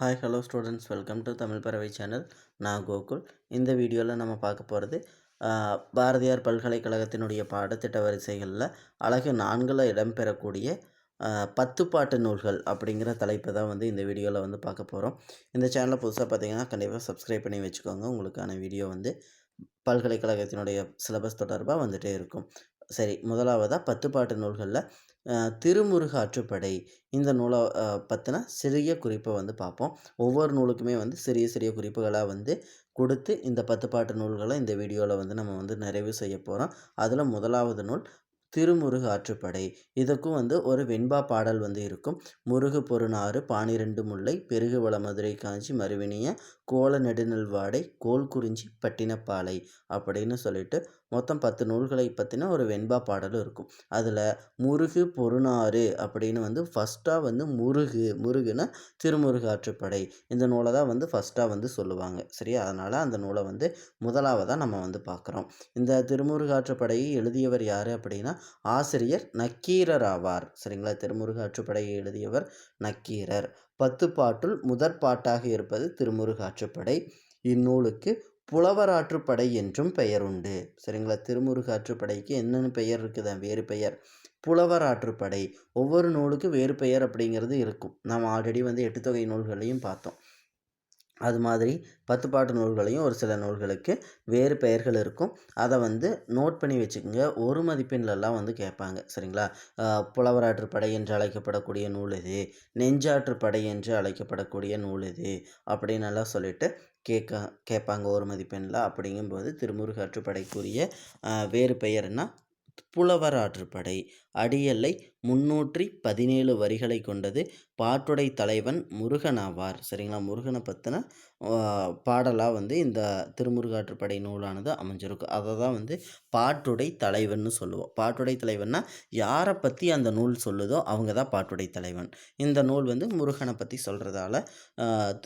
Hi hello students welcome to Tamil Paravai channel நான் கோகுல் இந்த வீடியோவில் நம்ம பார்க்க போகிறது பாரதியார் பல்கலைக்கழகத்தினுடைய பாடத்திட்ட வரிசைகளில் அழகு நான்கில் இடம்பெறக்கூடிய பத்து பாட்டு நூல்கள் அப்படிங்கிற தலைப்பை தான் வந்து இந்த வீடியோவில் வந்து பார்க்க போகிறோம் இந்த சேனலை புதுசாக பார்த்தீங்கன்னா கண்டிப்பாக சப்ஸ்கிரைப் பண்ணி வச்சுக்கோங்க உங்களுக்கான வீடியோ வந்து பல்கலைக்கழகத்தினுடைய சிலபஸ் தொடர்பாக வந்துகிட்டே இருக்கும் சரி முதலாவதாக பத்து பாட்டு நூல்களில் திருமுருகாற்றுப்படை. இந்த நூலை பற்றின சிறிய குறிப்பை வந்து பார்ப்போம் ஒவ்வொரு நூலுக்குமே வந்து சிறிய சிறிய குறிப்புகளாக வந்து கொடுத்து இந்த பத்து பாட்டு நூல்களை இந்த வீடியோவில் வந்து நம்ம வந்து நிறைவு செய்ய போகிறோம் அதில் முதலாவது நூல் திருமுருகு ஆற்றுப்படை இதுக்கும் வந்து ஒரு வெண்பா பாடல் வந்து இருக்கும். முருகு பொருநாறு பானிரெண்டு முல்லை பெருகு வள மதுரை காஞ்சி மறுவினிய கோல நெடுநல் வாடை கோல் குறிஞ்சி பட்டினப்பாலை அப்படின்னு சொல்லிட்டு மொத்தம் பத்து நூல்களை பற்றின ஒரு வெண்பா பாடலும் இருக்கும். அதில் முருகு பொருணாறு அப்படின்னு வந்து ஃபஸ்ட்டாக வந்து முருகு முருகுன்னா திருமுருகாற்றுப்படை இந்த நூலை தான் வந்து ஃபஸ்ட்டாக வந்து சொல்லுவாங்க. சரியா? அதனால் அந்த நூலை வந்து முதலாவதாக நம்ம வந்து பார்க்குறோம். இந்த திருமுருகாற்றுப்படையை எழுதியவர் யார் அப்படின்னா ஆசிரியர் நக்கீரர் ஆவார். சரிங்களா? திருமுருகாற்றுப்படையை எழுதியவர் நக்கீரர். பத்து பாட்டுள் முதற் பாட்டாக இருப்பது திருமுருகாற்றுப்படை இந்நூலுக்கு புலவராற்றுப்படை என்றும் பெயர் உண்டு. சரிங்களா? திருமுருகு ஆற்றுப்படைக்கு என்னென்ன பெயர் இருக்குதா? வேறு பெயர். புலவர் ஆற்றுப்படை ஒவ்வொரு நூலுக்கு வேறு பெயர் அப்படிங்கிறது இருக்கும். நாம் ஆல்ரெடி வந்து எட்டு தொகை நூல்களையும் பார்த்தோம். அது மாதிரி பத்து பாட்டு நூல்களையும் ஒரு சில நூல்களுக்கு வேறு பெயர்கள் இருக்கும். அதை வந்து நோட் பண்ணி வச்சுக்கோங்க. ஒரு மதிப்பெண்லலாம் வந்து கேட்பாங்க. சரிங்களா? புலவராற்றுப்படை என்று அழைக்கப்படக்கூடிய நூல் இது நெஞ்சாற்றுப்படை என்று அழைக்கப்படக்கூடிய நூல் இது அப்படின்னு எல்லாம் சொல்லிட்டு கேட்க கேட்பாங்க ஒரு மதிப்பெண்ணில் அப்படிங்கும்போது திருமுருகாற்றுப்படைக்குரிய ஆற்றுப்படைக்குரிய வேறு பெயர்னா புலவர் ஆற்றுப்படை. அடியல்லை முன்னூற்றி பதினேழு வரிகளை கொண்டது பாட்டுடை தலைவன் முருகன் ஆவார். சரிங்களா? முருகனை பற்றின பாடலாக வந்து இந்த திருமுருகாற்றுப்படை நூலானது அமைஞ்சிருக்கும் அதை தான் வந்து பாட்டுடை தலைவன்னு சொல்லுவோம். பாட்டுடை தலைவன்னா யாரை பற்றி அந்த நூல் சொல்லுதோ அவங்க தான் பாட்டுடை தலைவன். இந்த நூல் வந்து முருகனை பற்றி சொல்கிறதால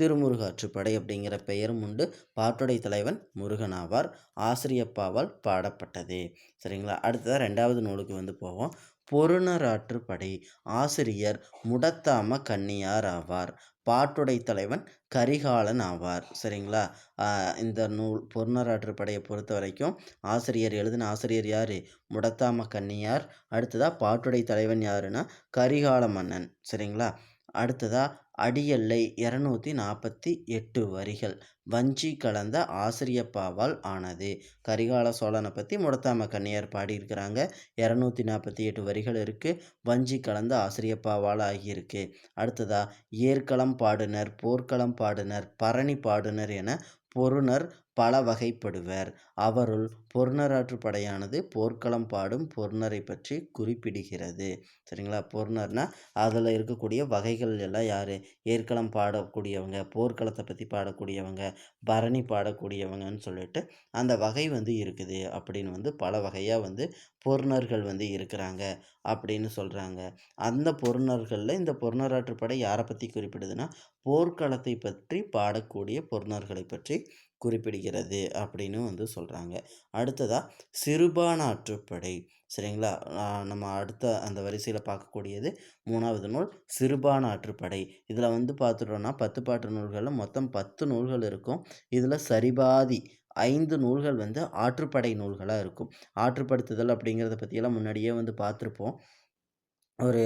திருமுருகாற்றுப்படை அப்படிங்கிற பெயரும் உண்டு. பாட்டுடை தலைவன் முருகன் ஆவார். ஆசிரியப்பாவால் பாடப்பட்டது. சரிங்களா? அடுத்ததாக ரெண்டாவது நூலுக்கு வந்து போவோம். பொருணராற்றுப்படை ஆசிரியர் முடத்தாம கன்னியார் ஆவார். பாட்டுடை தலைவன் கரிகாலன் ஆவார். சரிங்களா? இந்த நூல் பொருணராற்றுப்படையை பொறுத்த வரைக்கும் ஆசிரியர் எழுதின ஆசிரியர் யார்? முடத்தாம கன்னியார். அடுத்ததாக பாட்டுடை தலைவன் யாருன்னா கரிகால மன்னன். சரிங்களா? அடுத்ததாக அடியல்லை இரநூத்தி நாற்பத்தி எட்டு வரிகள். வஞ்சி கலந்த ஆசிரியப்பாவால் ஆனது. கரிகால சோழனை பற்றி முடத்தாம கன்னியார் பாடியிருக்கிறாங்க. இரநூத்தி நாற்பத்தி எட்டு வரிகள் இருக்குது வஞ்சி கலந்த ஆசிரியப்பாவால் ஆகியிருக்கு. அடுத்ததாக ஏற்களம் பாடுனர் போர்க்களம் பாடுனர் பரணி பாடுனர் என பொருணர் பல வகைப்படுவர் அவருள் பொருணராற்று படையானது போர்க்களம் பாடும் பொருணரை பற்றி குறிப்பிடுகிறது. சரிங்களா? பொருணர்னா அதில் இருக்கக்கூடிய வகைகள் எல்லாம் யார்? ஏற்களம் பாடக்கூடியவங்க போர்க்களத்தை பற்றி பாடக்கூடியவங்க பரணி பாடக்கூடியவங்கன்னு சொல்லிட்டு அந்த வகை வந்து இருக்குது. அப்படின்னு வந்து பல வகையாக வந்து பொருணர்கள் வந்து இருக்கிறாங்க அப்படின்னு சொல்கிறாங்க அந்த பொருணர்களில் இந்த பொருணராற்று படை யாரை பற்றி குறிப்பிடுதுன்னா போர்க்களத்தை பற்றி பாடக்கூடிய பொருணர்களை பற்றி குறிப்பிடுகிறது அப்படின்னு வந்து சொல்கிறாங்க அடுத்ததாக சிறுபானாற்றுப்படை. சரிங்களா? நம்ம அடுத்த அந்த வரிசையில் பார்க்கக்கூடியது மூணாவது நூல் சிறுபான ஆற்றுப்படை இதில் வந்து பார்த்துட்டோன்னா பத்து பாட்டு நூல்களில் மொத்தம் பத்து நூல்கள் இருக்கும். இதில் சரிபாதி ஐந்து நூல்கள் வந்து ஆற்றுப்படை நூல்களாக இருக்கும். ஆற்றுப்படுத்துதல் அப்படிங்கிறத பற்றியெல்லாம் முன்னாடியே வந்து பார்த்துருப்போம். ஒரு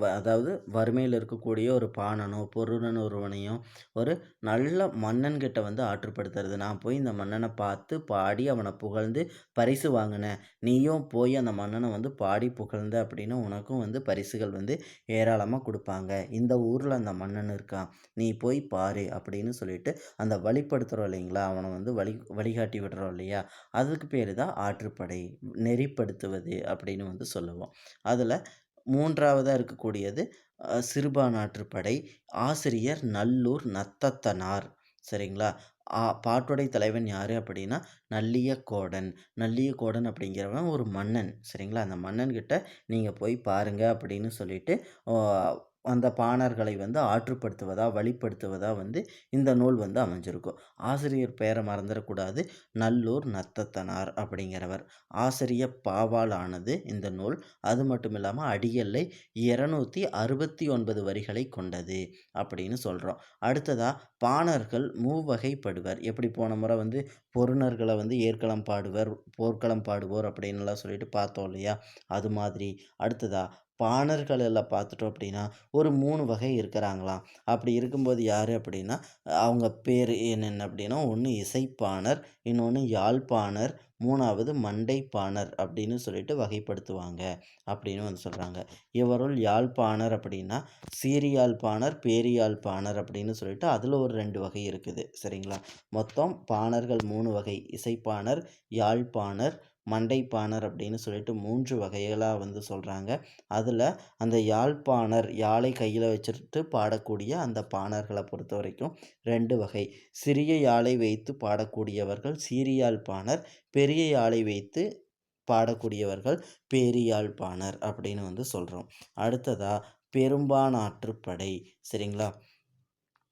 வ அதாவது வறுமையில் இருக்கக்கூடிய ஒரு பாணனோ பொருணன் ஒருவனையும் ஒரு நல்ல மன்னன்கிட்ட வந்து ஆற்றுப்படுத்துறது. நான் போய் இந்த மன்னனை பார்த்து பாடி அவனை புகழ்ந்து பரிசு வாங்கினேன். நீயும் போய் அந்த மன்னனை வந்து பாடி புகழ்ந்த அப்படின்னா உனக்கும் வந்து பரிசுகள் வந்து ஏராளமாக கொடுப்பாங்க. இந்த ஊரில் அந்த மன்னன் இருக்கான். நீ போய் பாரு அப்படின்னு சொல்லிட்டு அந்த வழிப்படுத்துகிறோம் இல்லைங்களா? அவனை வந்து வழி வழிகாட்டி விடுறோம் இல்லையா? அதுக்கு பேர் தான் ஆற்றுப்படை. நெறிப்படுத்துவது அப்படின்னு வந்து சொல்லுவோம். அதில் மூன்றாவதாக இருக்கக்கூடியது அஹ், சிறுபானாற்றுப்படை ஆசிரியர் நல்லூர் நத்தத்தனார். சரிங்களா? ஆ பாட்டுடை தலைவன் யார் அப்படின்னா நல்லியக்கோடன். நல்லியக்கோடன் அப்படிங்கிறவன் ஒரு மன்னன். சரிங்களா? அந்த மன்னன்கிட்ட நீங்கள் போய் பாருங்கள் அப்படின்னு சொல்லிட்டு அந்த பாணர்களை வந்து ஆற்றுப்படுத்துவதா வழிப்படுத்துவதா வந்து இந்த நூல் வந்து அமைஞ்சிருக்கும். ஆசிரியர் பெயரை மறந்துடக்கூடாது. நல்லூர் நத்தத்தனார் அப்படிங்கிறவர். ஆசிரிய பாவாலானது இந்த நூல். அது மட்டும் இல்லாமல் அடியல்லை இரநூத்தி அறுபத்தி ஒன்பது வரிகளை கொண்டது அப்படின்னு சொல்கிறோம் அடுத்ததாக பாணர்கள் மூவகைப்படுவர். எப்படி போன முறை வந்து பொருணர்களை வந்து ஏற்களம் பாடுவர் போர்க்களம் பாடுவோர் அப்படின்னுலாம் சொல்லிட்டு பார்த்தோம் இல்லையா? அது மாதிரி. அடுத்ததாக பாணர்கள் எல்லாம் பார்த்துட்டோம் அப்படின்னா ஒரு மூணு வகை இருக்கிறாங்களாம். அப்படி இருக்கும்போது யார் அப்படின்னா அவங்க பேர் என்னென்ன அப்படின்னா ஒன்று இசைப்பாணர் இன்னொன்று யாழ்ப்பாணர் மூணாவது மண்டைப்பாணர் அப்படின்னு சொல்லிட்டு வகைப்படுத்துவாங்க அப்படின்னு வந்து சொல்கிறாங்க இவருள் யாழ்ப்பாணர் அப்படின்னா சீரியாழ்ப்பாணர் பேரியாழ்ப்பாணர் அப்படின்னு சொல்லிட்டு அதில் ஒரு ரெண்டு வகை இருக்குது. சரிங்களா? மொத்தம் பாணர்கள் மூணு வகை. இசைப்பாணர் யாழ்ப்பாணர் மண்டைப்பாணர் அப்படின்னு சொல்லிட்டு மூன்று வகைகளாக வந்து சொல்கிறாங்க அதில் அந்த யாழ்ப்பாணர் யாழை கையில் வச்சுட்டு பாடக்கூடிய அந்த பாணர்களை பொறுத்த வரைக்கும் ரெண்டு வகை. சிறிய யாழை வைத்து பாடக்கூடியவர்கள் சீரியாழ் பாணர் பெரிய யாழை வைத்து பாடக்கூடியவர்கள் பேரியாழ்ப்பாணர் அப்படின்னு வந்து சொல்கிறோம் அடுத்ததாக பெரும்பானாற்றுப்படை சரிங்களா?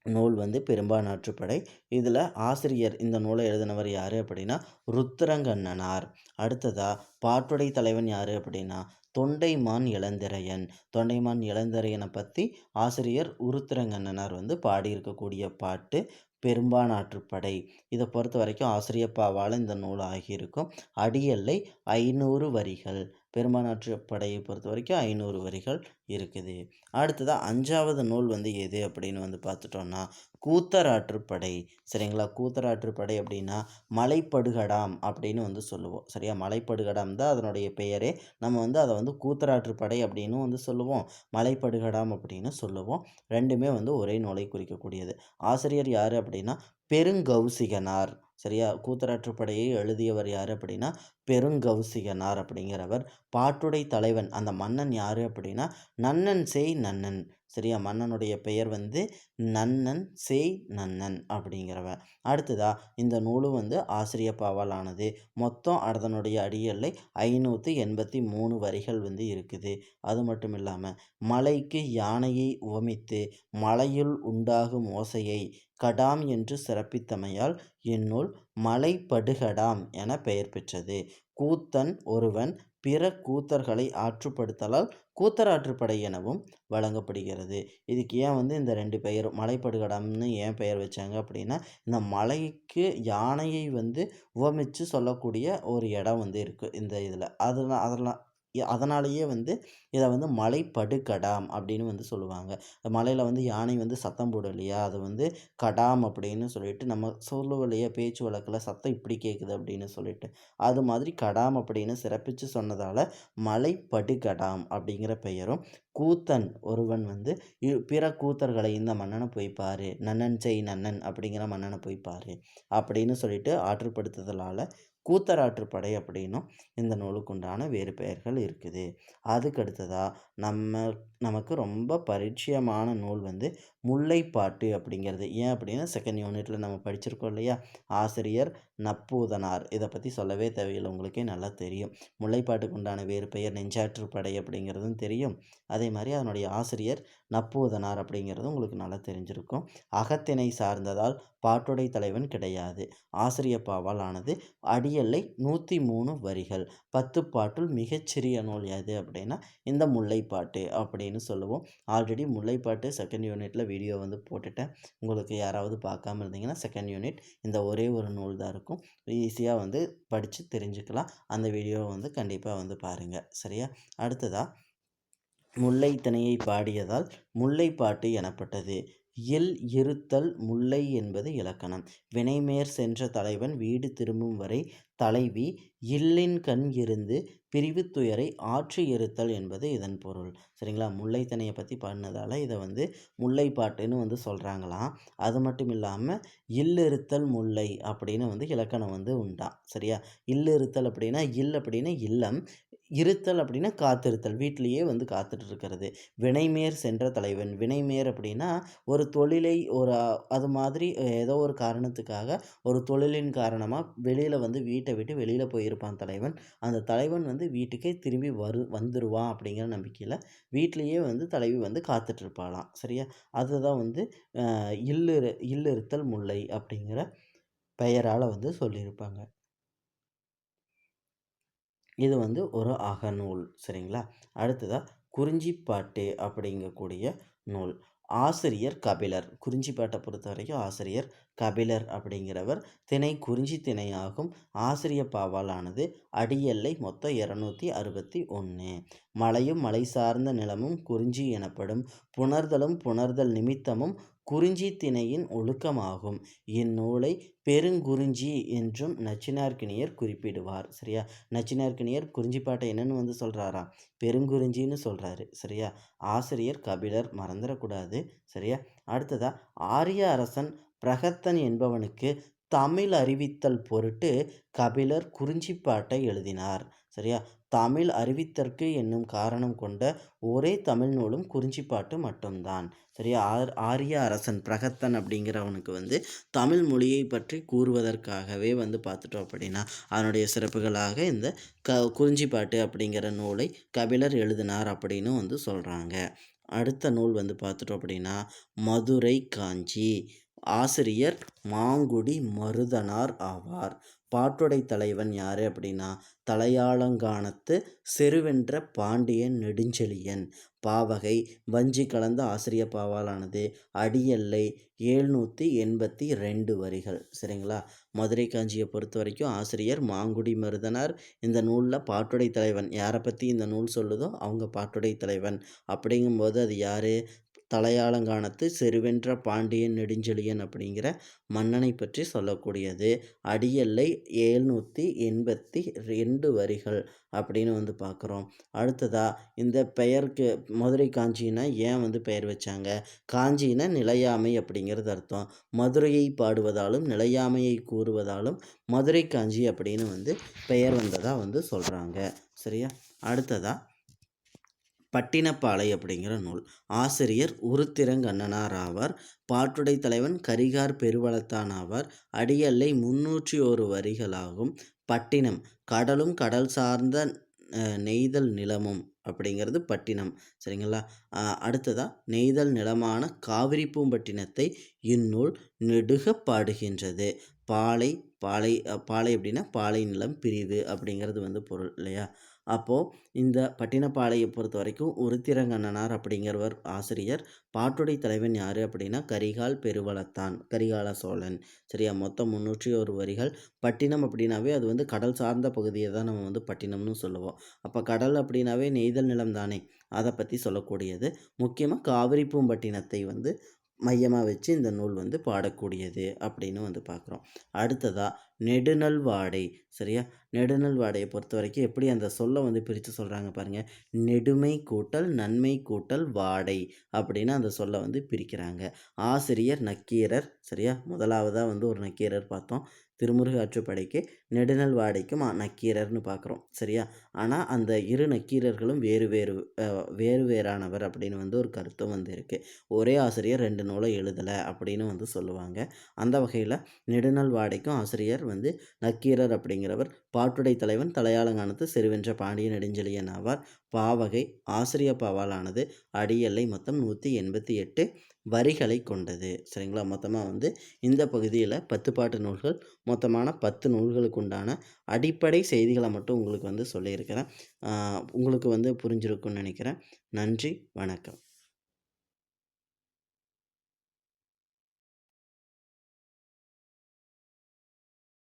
நூல் வந்து பெரும்பானாற்றுப்படை இதில் ஆசிரியர் இந்த நூலை எழுதினவர் யார் அப்படின்னா ருத்ரங்கண்ணனார். அடுத்ததாக பாட்டுடை தலைவன் யார் அப்படின்னா தொண்டைமான் இளந்திரையன். தொண்டைமான் இளந்திரையனை பற்றி ஆசிரியர் உருத்திரங்கண்ணனார் வந்து பாடியிருக்கக்கூடிய பாட்டு பெரும்பானாற்றுப்படை இதை பொறுத்த வரைக்கும் ஆசிரியப்பாவால் இந்த நூல் ஆகியிருக்கும். அடியல்லை ஐநூறு வரிகள். பெருமானாற்று படையை பொறுத்த வரைக்கும் ஐநூறு வரிகள் இருக்குது. அடுத்ததாக அஞ்சாவது நூல் வந்து எது அப்படின்னு வந்து பார்த்துட்டோன்னா கூத்தராற்றுப்படை சரிங்களா? கூத்தராற்றுப்படை அப்படின்னா மலைப்படுகடாம் அப்படின்னு வந்து சொல்லுவோம். சரியா? மலைப்படுகடாம் தான் அதனுடைய பெயரே. நம்ம வந்து அதை வந்து கூத்தராற்றுப்படை அப்படின்னு வந்து சொல்லுவோம். மலைப்படுகடாம் அப்படின்னு சொல்லுவோம். ரெண்டுமே வந்து ஒரே நூலை குறிக்கக்கூடியது. ஆசிரியர் யார் அப்படின்னா பெருங்கௌசிகனார். சரியா? கூத்தராற்றுப்படையை எழுதியவர் யார் அப்படின்னா பெருங்கௌசிகனார் அப்படிங்கிறவர். பாட்டுடை தலைவன் அந்த மன்னன் யார் அப்படின்னா நன்னன் செய் நன்னன். சரியா? மன்னனுடைய பெயர் வந்து நன்னன் சேய் நன்னன் அப்படிங்கிறவன் அடுத்ததா இந்த நூலும் வந்து ஆசிரியப்பாவால் ஆனது. மொத்தம் அதனுடைய அடியல்லை ஐநூற்றி எண்பத்தி மூணு வரிகள் வந்து இருக்குது. அது மட்டும் இல்லாமல் மலைக்கு யானையை உவமித்து மலையுள் உண்டாகும் ஓசையை கடாம் என்று சிறப்பித்தமையால் இந்நூல் மலைப்படுகடாம் என பெயர் பெற்றது. கூத்தன் ஒருவன் பிற கூத்தர்களை ஆற்றுப்படுத்தலால் கூத்தராற்றுப்படை எனவும் வழங்கப்படுகிறது. இதுக்கு ஏன் வந்து இந்த ரெண்டு பெயர் மலைப்படுகடம்னு ஏன் பெயர் வச்சாங்க அப்படின்னா இந்த மலைக்கு யானையை வந்து உவமித்து சொல்லக்கூடிய ஒரு இடம் வந்து இருக்குது இந்த இதில். அதெல்லாம் அதெல்லாம் அதனாலேயே வந்து இதை வந்து மலைப்படுகடாம் அப்படின்னு வந்து சொல்லுவாங்க. மலையில் வந்து யானை வந்து சத்தம் போடலையா? அது வந்து கடாம் அப்படின்னு சொல்லிட்டு நம்ம சொல்லுவோம் இல்லையா பேச்சு வழக்கில் சத்தம் இப்படி கேட்குது அப்படின்னு சொல்லிட்டு. அது மாதிரி கடாம் அப்படின்னு சிறப்பித்து சொன்னதால் மலைப்படுகடாம் அப்படிங்கிற பெயரும் கூத்தன் ஒருவன் வந்து பிற கூத்தர்களை இந்த மன்னனை போய் பாரு. நன்னன் செய் நன்னன் அப்படிங்கிற மன்னனை போய் பாரு அப்படின்னு சொல்லிட்டு ஆற்றுப்படுத்துதலால் கூத்தராற்றுப்படை அப்படின்னும் இந்த நூலுக்குண்டான வேறு பெயர்கள் இருக்குது. அதுக்கு அடுத்ததாக நம்ம நமக்கு ரொம்ப பரிச்சயமான நூல் வந்து முல்லைப்பாட்டு அப்படிங்கிறது. ஏன் அப்படின்னா செகண்ட் யூனிட்டில் நம்ம படிச்சிருக்கோம் இல்லையா? ஆசிரியர் நப்பூதனார். இதை பற்றி சொல்லவே தேவையில்லை. உங்களுக்கே நல்லா தெரியும். முல்லைப்பாட்டுக்கு உண்டான வேறு பெயர் நெஞ்சாற்றுப்படை அப்படிங்கிறதும் தெரியும். அதே மாதிரி அதனுடைய ஆசிரியர் நப்பூதனார் அப்படிங்கிறதும் உங்களுக்கு நல்லா தெரிஞ்சிருக்கும். அகத்தினை சார்ந்ததால் பாட்டுடை தலைவன் கிடையாது. ஆசிரியப்பாவால் ஆனது அடியல்லை நூற்றி மூணு வரிகள். பத்து பாட்டுள் மிகச்சிறிய நூல் எது அப்படின்னா இந்த முல்லைப்பாட்டு அப்படின்னு சொல்லுவோம். ஆல்ரெடி முல்லைப்பாட்டு செகண்ட் யூனிட்டில் வீடியோ வந்து போட்டுட்டேன் உங்களுக்கு யாராவது பார்க்காம இருந்தீங்கன்னா செகண்ட் யூனிட் இந்த ஒரே ஒரு நூல் தான் இருக்கும். ஈஸியாக வந்து படித்து தெரிஞ்சுக்கலாம். அந்த வீடியோவை வந்து கண்டிப்பாக வந்து பாருங்கள் சரியா? அடுத்ததாக முல்லை திணையை பாடியதால் முல்லைப்பாட்டு எனப்பட்டது. இல் இருத்தல் முல்லை என்பது இலக்கணம். வினைமேற் சென்ற தலைவன் வீடு திரும்பும் வரை தலைவி இல்லின் கண் இருந்து பிரிவு துயரை ஆற்றி இருத்தல் என்பது இதன் பொருள். சரிங்களா? முல்லைத்தனையை பற்றி பண்ணதால் இதை வந்து முல்லைப்பாட்டுன்னு வந்து சொல்கிறாங்களாம் அது மட்டும் இல்லாமல் இல்லிருத்தல் முல்லை அப்படின்னு வந்து இலக்கணம் வந்து உண்டாம் சரியா? இல்லிருத்தல் அப்படின்னா இல் அப்படின்னா இல்லம். இருத்தல் அப்படின்னா காத்திருத்தல். வீட்டிலேயே வந்து காத்துட்டு இருக்கிறது வினைமேர் சென்ற தலைவன். வினைமேர் அப்படின்னா ஒரு தொழிலை ஒரு அது மாதிரி ஏதோ ஒரு காரணத்துக்காக ஒரு தொழிலின் காரணமாக வெளியில் வந்து வீட்டை விட்டு வெளியில் போயிருப்பான் தலைவன். அந்த தலைவன் வந்து வீட்டுக்கே திரும்பி வரு வந்துடுவான் அப்படிங்கிற நம்பிக்கையில் வீட்டிலையே வந்து தலைவி வந்து காத்துட்ருப்பாளாம் சரியா? அதுதான் வந்து இல்லு இல்லிருத்தல் முல்லை அப்படிங்கிற பெயரால் வந்து சொல்லியிருப்பாங்க. இது வந்து ஒரு அகநூல் சரிங்களா? அடுத்ததாக குறிஞ்சிப்பாட்டு அப்படிங்கக்கூடிய நூல். ஆசிரியர் கபிலர். குறிஞ்சிப்பாட்டை பொறுத்த வரைக்கும் ஆசிரியர் கபிலர் அப்படிங்கிறவர் திணை குறிஞ்சி திணையாகும். ஆசிரிய பாவாலானது அடியெல்லை மொத்தம் இரநூத்தி அறுபத்தி ஒன்று மலையும் மலை சார்ந்த நிலமும் குறிஞ்சி எனப்படும். புணர்தலும் புணர்தல் நிமித்தமும் குறிஞ்சி திணையின் ஒழுக்கமாகும். இந்நூலை பெருங்குறிஞ்சி என்றும் நச்சினார்க்கினியர் குறிப்பிடுவார். சரியா? நச்சினார்க்கினியர் குறிஞ்சிப்பாட்டை என்னன்னு வந்து சொல்கிறாரா பெருங்குறிஞ்சின்னு சொல்கிறாரு சரியா? ஆசிரியர் கபிலர் மறந்துடக்கூடாது. சரியா? அடுத்ததா ஆரிய அரசன் பிரகத்தன் என்பவனுக்கு தமிழ் அறிவித்தல் பொருட்டு கபிலர் குறிஞ்சிப்பாட்டை எழுதினார். சரியா? தமிழ் அறிவித்தற்கு என்னும் காரணம் கொண்ட ஒரே தமிழ் நூலும் குறிஞ்சிப்பாட்டு மட்டும்தான். சரியா? ஆர் ஆரிய அரசன் பிரகத்தன் அப்படிங்கிறவனுக்கு வந்து தமிழ் மொழியை பற்றி கூறுவதற்காகவே வந்து பார்த்துட்டோம் அப்படின்னா அதனுடைய சிறப்புகளாக இந்த க குறிஞ்சிப்பாட்டு அப்படிங்கிற நூலை கபிலர் எழுதினார் அப்படின்னு வந்து சொல்கிறாங்க அடுத்த நூல் வந்து பார்த்துட்டோம் அப்படின்னா மதுரை காஞ்சி. ஆசிரியர் மாங்குடி மருதனார் ஆவார். பாட்டுடை தலைவன் யார் அப்படின்னா தலையாளங்கானத்து செருவென்ற பாண்டியன் நெடுஞ்செழியன். பாவகை வஞ்சி கலந்த ஆசிரிய பாவாலானது அடியல்லை ஏழ்நூற்றி எண்பத்தி ரெண்டு வரிகள். சரிங்களா? மதுரை காஞ்சியை பொறுத்த வரைக்கும் ஆசிரியர் மாங்குடி மருதனார். இந்த நூலில் பாட்டுடை தலைவன் யாரை பற்றி இந்த நூல் சொல்லுதோ அவங்க பாட்டுடை தலைவன். அப்படிங்கும்போது அது யார்? தலையாலங்கானத்து செருவென்ற பாண்டியன் நெடுஞ்செழியன் அப்படிங்கிற மன்னனை பற்றி சொல்லக்கூடியது. அடியல்லை ஏழ்நூற்றி எண்பத்தி ரெண்டு வரிகள் அப்படின்னு வந்து பார்க்குறோம். அடுத்ததாக இந்த பெயருக்கு மதுரை காஞ்சின்னா ஏன் வந்து பெயர் வச்சாங்க? காஞ்சின்னா நிலையாமை அப்படிங்கிறது அர்த்தம். மதுரையை பாடுவதாலும் நிலையாமையை கூறுவதாலும் மதுரை காஞ்சி அப்படின்னு வந்து பெயர் வந்ததாக வந்து சொல்கிறாங்க சரியா? அடுத்ததாக பட்டினப்பாலை அப்படிங்கிற நூல். ஆசிரியர் உருத்திரங்கண்ணனார் ஆவார் பாட்டுடை தலைவன் கரிகார் பெருவளத்தான் ஆவார் அடியல்லை முன்னூற்றி ஒரு வரிகளாகும். பட்டினம். கடலும் கடல் சார்ந்த நெய்தல் நிலமும் அப்படிங்கிறது பட்டினம். சரிங்களா? அடுத்ததாக நெய்தல் நிலமான காவிரி பூம்பட்டினத்தை இந்நூல் நெடுக பாடுகின்றது. பாலை பாலை பாலை அப்படின்னா பாலை நிலம் பிரிவு அப்படிங்கிறது வந்து பொருள் இல்லையா? அப்போது இந்த பட்டினப்பாளையை பொறுத்த வரைக்கும் உருத்திரங்கண்ணனார் அப்படிங்கிறவர் ஆசிரியர். பாட்டுடை தலைவன் யார் அப்படின்னா கரிகால் பெருவளத்தான் கரிகால சோழன். சரியா? மொத்தம் முந்நூற்றி ஒரு வரிகள். பட்டினம் அப்படின்னாவே அது வந்து கடல் சார்ந்த பகுதியை தான் நம்ம வந்து பட்டினம்னு சொல்லுவோம். அப்போ கடல் அப்படின்னாவே நெய்தல் நிலம் தானே? அதை பற்றி சொல்லக்கூடியது. முக்கியமாக காவிரி பூம்பட்டினத்தை வந்து மையமாக வச்சு இந்த நூல் வந்து பாடக்கூடியது அப்படின்னு வந்து பார்க்குறோம் அடுத்ததாக நெடுநல் வாடை சரியா? நெடுநல் வாடையை பொறுத்த வரைக்கும் எப்படி அந்த சொல்லை வந்து பிரித்து சொல்கிறாங்க பாருங்கள் நெடுமை கூட்டல் நன்மை கூட்டல் வாடை அப்படின்னு அந்த சொல்லை வந்து பிரிக்கிறாங்க. ஆசிரியர் நக்கீரர் சரியா? முதலாவதாக வந்து ஒரு நக்கீரர் பார்த்தோம். திருமுருகாற்றுப்படைக்கு நெடுநல் வாடைக்கும் நக்கீரர்னு பார்க்குறோம் சரியா? ஆனால் அந்த இரு நக்கீரர்களும் வேறு வேறு வேறு வேறானவர் அப்படின்னு வந்து ஒரு கருத்தும் வந்து இருக்குது ஒரே ஆசிரியர் ரெண்டு நூலை எழுதலை அப்படின்னு வந்து சொல்லுவாங்க. அந்த வகையில் நெடுநல் வாடைக்கும் ஆசிரியர் வந்து நக்கீரர் அப்படிங்கிறவர். பாட்டுடை தலைவன் தலையாளங்கானத்து செருவென்ற பாண்டிய நெடுஞ்செழியன் ஆவார். பாவகை ஆசிரிய பாவாலானது அடியல்லை மொத்தம் நூற்றி எண்பத்தி எட்டு வரிகளை கொண்டது. சரிங்களா? மொத்தமாக வந்து இந்த பகுதியில் பத்து பாட்டு நூல்கள் மொத்தமான பத்து நூல்களுக்கு உண்டான அடிப்படை செய்திகளை மட்டும் உங்களுக்கு வந்து சொல்லியிருக்கிறேன். உங்களுக்கு வந்து புரிஞ்சிருக்கும்னு நினைக்கிறேன். நன்றி வணக்கம்.